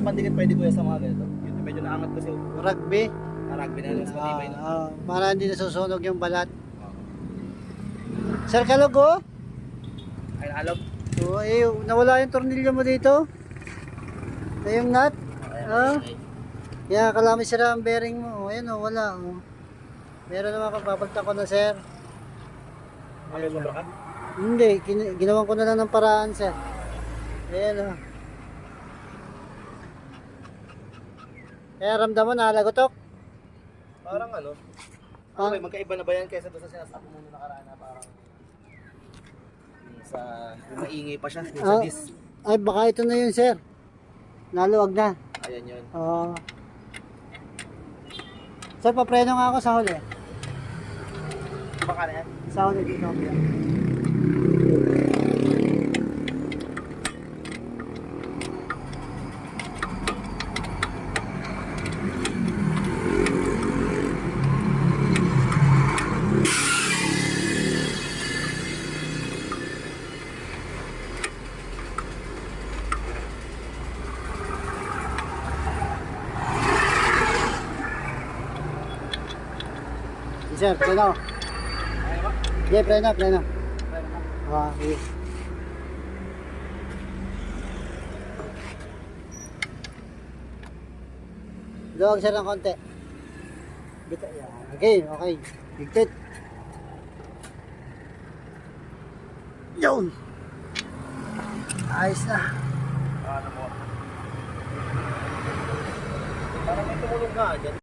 kaya pandikit pwede kuya sa mga ganito. Yung medyo naangat kasi Rugby. rugby na yung mas matibay no? Ah, ah, para hindi nasusunog yung balat. Sir Kalog, oh. Ay, alog. So, eh, nawala yung tornilyo mo dito. Na yung nut. Ah. Kaya kalami sira ang bearing mo. Oh, ayan oh, wala. Oh. Meron naman kapapagta ko na, sir. Ka? Hindi, kin- ginawan ko na lang ng paraan, sir. Ayan oh. Kaya ramdam mo, nalagotok. Parang ano? Ah. Okay, magkaiba na ba yan kaysa doon sa sinasabi mo nung nakaraan na parang sa yung maingay pa siya, yung sa Ah. disc. Ay, baka ito na yun, sir. Naluwag na. Ayan yun. Oo. sir, papreno nga ako sa huli. Baka na yan. Sa huli dito. Sir, preno. Ayaw ba? Yeah. Ayaw ba? Ah, sige. Luwag sir ng konti. Bita, yan. Okay, okay. Higpit. Yun. Ayos na. Parang may tumulong dyan.